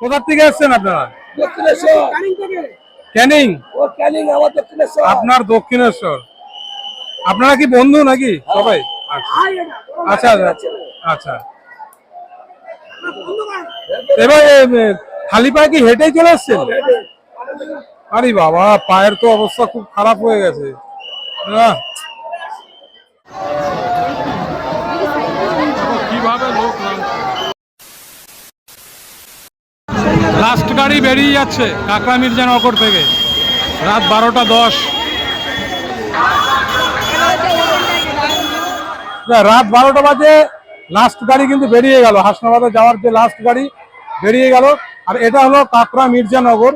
কোথার থেকে এসছেন আপনারা? ক্যানিং? আপনার দক্ষিণেশ্বর। আপনারা কি বন্ধু নাকি সবাই? আচ্ছা। আচ্ছা আচ্ছা। আচ্ছা। এবার খালি পায়ে কি হেঁটেই চলে এসছেন আরে বাবা, পায়ের তো অবস্থা খুব খারাপ হয়ে গেছে। লাস্ট গাড়ি বেরিয়ে যাচ্ছে কাকড়া মির্জানগর থেকে। রাত বারোটা দশ। রাত বারোটা বাজে লাস্ট গাড়ি কিন্তু বেরিয়ে গেল। হাসনাবাদে যাওয়ার যে লাস্ট গাড়ি বেরিয়ে গেল। আর এটা হলো কাকড়া মির্জানগর।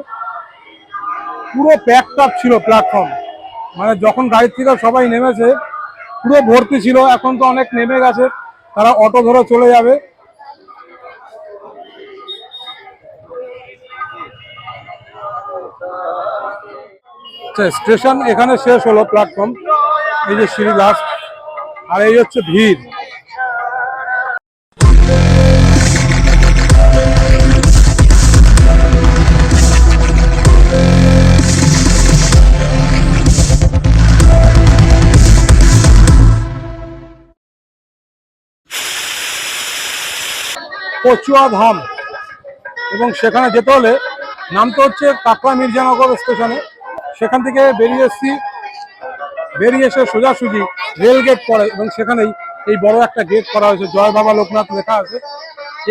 পুরো প্যাকড আপ ছিল প্ল্যাটফর্ম মানে যখন গাড়ি থেকে সবাই নেমেছে, পুরো ভর্তি ছিল। এখন তো অনেক নেমে গেছে। তারা অটো ধরে চলে যাবে। আচ্ছা স্টেশন এখানে শেষ হলো প্ল্যাটফর্ম এই যে সিঁড়ি লাস্ট আর এই হচ্ছে ভিড়। কচুয়া ধাম এবং সেখানে যেতে হলে নামতে হচ্ছে কাকড়া মির্জানগর স্টেশনে। সেখান থেকে বেরিয়ে এসছি। বেরিয়ে এসে সোজাসুজি রেল গেট পড়ে এবং সেখানেই এই বড় একটা গেট করা হয়েছে। জয় বাবা লোকনাথ লেখা আছে।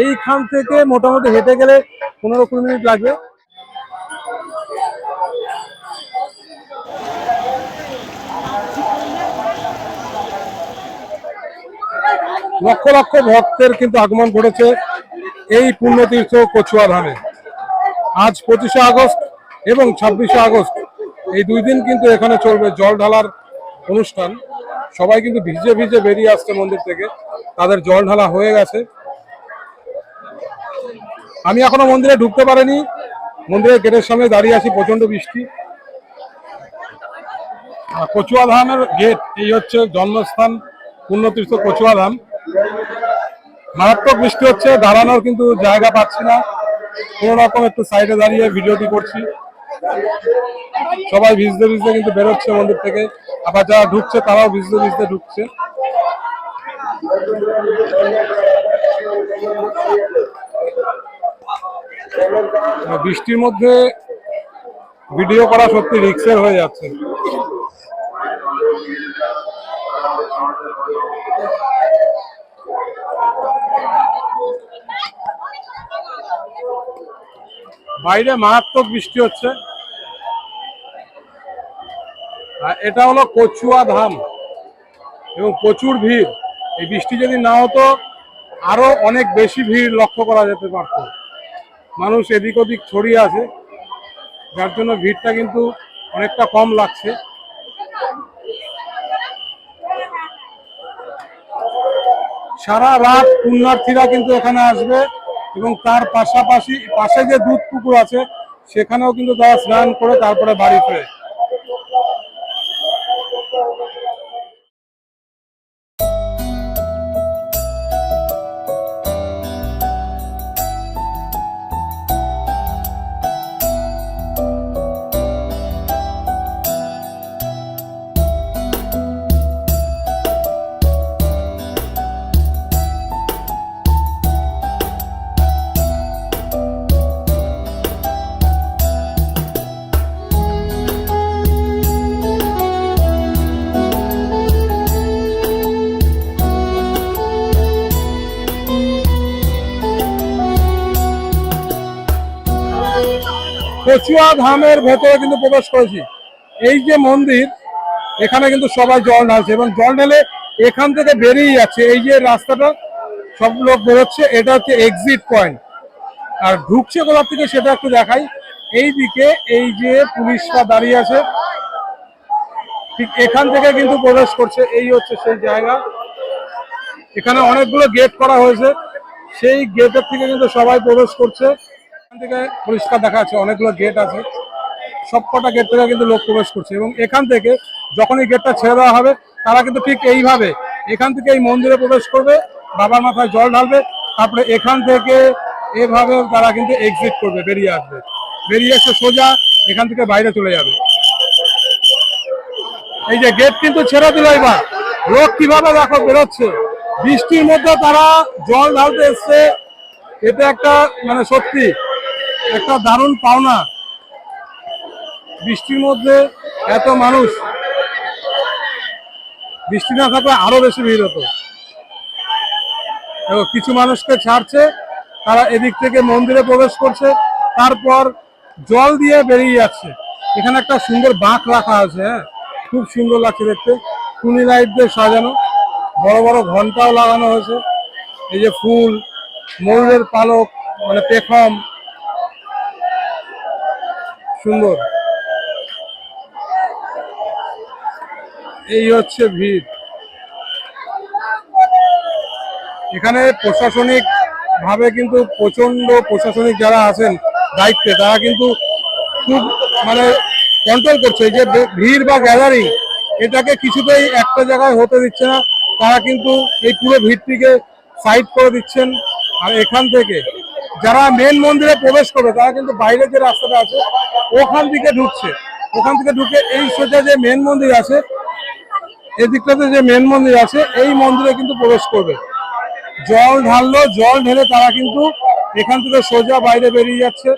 এইখান থেকে মোটামুটি হেঁটে গেলে পনেরো কুড়ি মিনিট লাগবে। লক্ষ লক্ষ ভক্তের কিন্তু আগমন ঘটেছে। এই পুণ্যতীর্থ কচুয়া ধামে। আজ পঁচিশে আগস্ট এবং ছাব্বিশে আগস্ট, এই দুই দিন কিন্তু এখানে চলবে জল ঢালার অনুষ্ঠান। সবাই কিন্তু ভিজে ভিজে বেরিয়ে আসছে মন্দির থেকে। তাদের জল ঢালা হয়ে গেছে। আমি এখনও মন্দিরে ঢুকতে পারিনি। মন্দিরের গেটের সামনে দাঁড়িয়ে আছি প্রচণ্ড বৃষ্টি। কচুয়া ধামের গেট, এই হচ্ছে জন্মস্থান পুণ্যতীর্থ কচুয়া ধাম। মারাত্মক বৃষ্টি হচ্ছে, দাঁড়ানোর কিন্তু জায়গা পাচ্ছি না। কোনো রকম একটু সাইডে দাঁড়িয়ে ভিডিওটি করছি। সবাই ভিজতে ভিজতে কিন্তু বেরোচ্ছে মন্দির থেকে। আবার যারা ঢুকছে তারাও ভিজতে ভিজতে ঢুকছে। বৃষ্টির মধ্যে ভিডিও করা সত্যি রিক্সের হয়ে যাচ্ছে। বাইরে মারাত্মক বৃষ্টি হচ্ছে। এটা হলো কচুয়া ধাম এবং প্রচুর ভিড়। এই বৃষ্টি যদি না হতো, আরও অনেক বেশি ভিড় লক্ষ্য করা যেতে পারত। মানুষ এদিক ওদিক ছড়িয়ে আছে, যার জন্য ভিড়টা কিন্তু অনেকটা কম লাগছে। সারা রাত পুণ্যার্থীরা কিন্তু এখানে আসবে। এবং তার পাশাপাশি পাশে যে দুধ পুকুর আছে, সেখানেও কিন্তু তারা স্নান করে তারপরে বাড়ি ফেরে। কচুয়া ধামের ভেতরে কিন্তু প্রবেশ করেছি। এই যে মন্দির, এখানে কিন্তু সবাই জল ঢালছে এবং জল ঢেলে এখান থেকে বেরিয়ে যাচ্ছে। এই যে রাস্তাটা, সব লোক বেরোচ্ছে, এটা হচ্ছে এক্সিট পয়েন্ট আর ঢুকছে কোথার থেকে সেটা একটু দেখাই। এই দিকে এই যে পুলিশরা দাঁড়িয়ে আছে, ঠিক এখান থেকে কিন্তু প্রবেশ করছে। এই হচ্ছে সেই জায়গা। এখানে অনেকগুলো গেট করা হয়েছে। সেই গেটের থেকে কিন্তু সবাই প্রবেশ করছে। এখান থেকে পরিষ্কার দেখা যাচ্ছে, অনেকগুলো গেট আছে। সব কটা গেট থেকে কিন্তু লোক প্রবেশ করছে এবং এখান থেকে যখনই গেটটা ছেড়ে দেওয়া হবে, তারা কিন্তু ঠিক এইভাবে এখান থেকে এই মন্দিরে প্রবেশ করবে, বাবার মাথায় জল ঢালবে, তারপরে এখান থেকে এভাবে তারা কিন্তু এক্সিট করবে, বেরিয়ে আসবে। বেরিয়ে এসে সোজা এখান থেকে বাইরে চলে যাবে। এই যে গেট কিন্তু ছেড়ে দিল এবার। লোক কীভাবে দেখো বেরোচ্ছে? বৃষ্টির মধ্যে তারা জল ঢালতে এসছে এটা একটা মানে সত্যি। একটা দারুণ পাওনা। বৃষ্টির মধ্যে এত মানুষ, বৃষ্টি না থাকলে আরও বেশি ভিড় হতো। কিছু মানুষকে ছাড়ছে, তারা এদিক থেকে মন্দিরে প্রবেশ করছে, তারপর জল দিয়ে বেরিয়ে যাচ্ছে। এখানে একটা সুন্দর বাঁক রাখা আছে হ্যাঁ? খুব সুন্দর লাগছে দেখতে। টুনি লাইট দিয়ে সাজানো, বড় বড় ঘন্টাও লাগানো হয়েছে। এই যে ফুল, ময়ূরের পালক মানে পেখম সুন্দর। এই হচ্ছে ভিড়। এখানে প্রশাসনিক ভাবে কিন্তু প্রচণ্ড প্রশাসনিক যারা আছেন দায়িত্বে, তারা কিন্তু খুব মানে কন্ট্রোল করছে। যে ভিড় বা গ্যাদারিং এটাকে কিছুতেই একটা জায়গায় হতে দিচ্ছে না। তারা কিন্তু এই পুরো ভিড়টিকে সাইড করে দিচ্ছেন। আর এখান থেকে যারা মেন মন্দিরে প্রবেশ করবে, তারা কিন্তু বাইরে যে রাস্তাটা আছে, ওখান থেকে ঢুকছে। ওখান থেকে ঢুকে এই সোজা যে মেন মন্দির আছে, এদিকটাতে যে মেন মন্দির আছে, এই মন্দিরে কিন্তু প্রবেশ করবে। জল ঢাললো, জল ঢেলে তারা কিন্তু এখান থেকে সোজা বাইরে বেরিয়ে যাচ্ছে।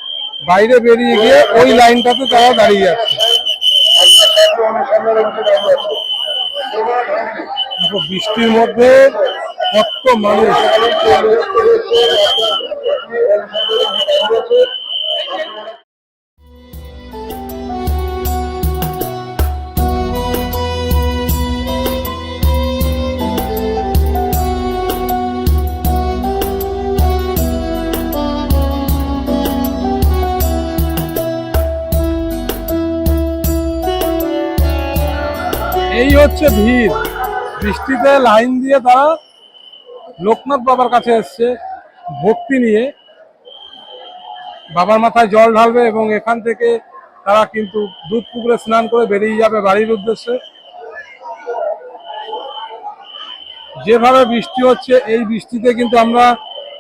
বাইরে বেরিয়ে গিয়ে ওই লাইনটাতে তারা দাঁড়িয়ে যাচ্ছে। বৃষ্টির মধ্যে কত মানুষ। এই হচ্ছে ভিড়। বৃষ্টিতে লাইন দিয়ে তারা লোকনাথ বাবার কাছে এসছে ভক্তি নিয়ে। বাবার মাথায় জল ঢালবে এবং এখান থেকে তারা কিন্তু দুধ পুকুরে স্নান করে বেরিয়ে যাবে বাড়ির উদ্দেশ্যে। যেভাবে বৃষ্টি হচ্ছে, এই বৃষ্টিতে কিন্তু আমরা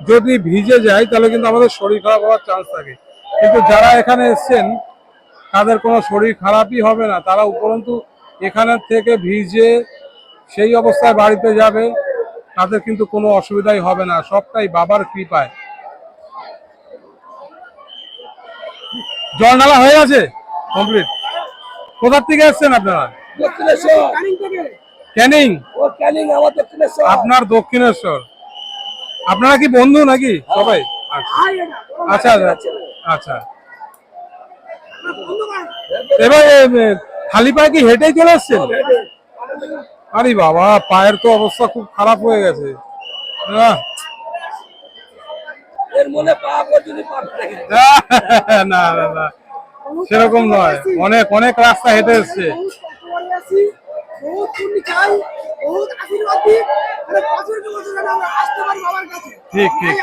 যদি ভিজে যাই, তাহলে কিন্তু আমাদের শরীর খারাপ হওয়ার চান্স থাকে। কিন্তু যারা এখানে এসছেন, তাদের কোনো শরীর খারাপই হবে না। তারা উপরন্তু এখানে থেকে ভিজে সেই অবস্থায় বাড়িতে যাবে, তাদের কিন্তু কোনো অসুবিধাই হবে না। সবটাই বাবার কৃপায়। জল ঢালা হয়ে গেছে? কমপ্লিট কোথার থেকে এসছেন আপনারা? ক্যানিং? আপনার দক্ষিণেশ্বর। আপনারা কি বন্ধু নাকি সবাই? আচ্ছা আচ্ছা আচ্ছা। এবার খালি পায়ে কি হেঁটেই চলে এসছেন? আরে বাবা পায়ের তো অবস্থা খুব খারাপ হয়ে গেছে। আহ, এর মনে পাপ যদি পাপ থাকে। না না না। সেরকম নয়। অনেক অনেক রাস্তা হেঁটে এসছে। মানে বছরকে বছর যেন আমরা আসতে পারি বাবার কাছে। ঠিক, ঠিক,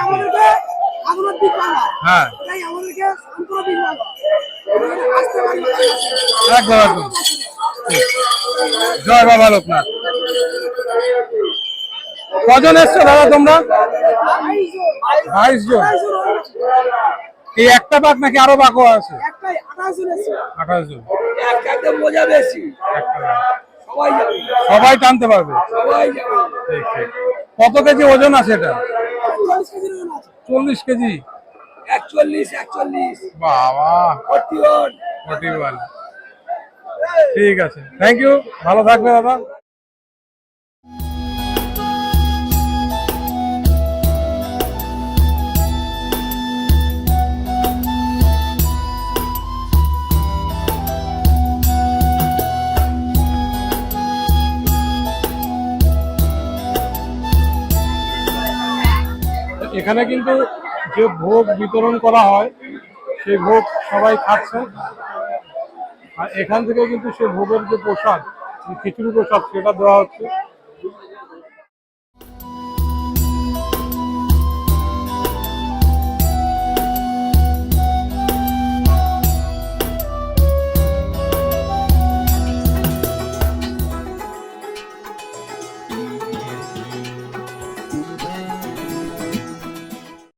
হ্যাঁ। একদম একদম। জয় বাবা লোকনাথ। কজন এসছো দাদা তোমরা? বাইশ জন। এই একটা বাঘ নাকি আরও বাঘও আছে? আঠাশ জন। মজা বেশি সবাই টানতে পারবে। কত কেজি ওজন আছে এটা? চল্লিশ কেজি। একচল্লিশ একচল্লিশ বাবা ফর্টি ওয়ান ঠিক আছে। থ্যাংক ইউ ভালো থাকবে দাদা। এখানে কিন্তু যে ভোগ বিতরণ করা হয়, সেই ভোগ সবাই খাচ্ছে। আর এখান থেকে কিন্তু সে ভোগের যে প্রসাদ খিচুড়ি প্রসাদ, সেটা দেওয়া হচ্ছে।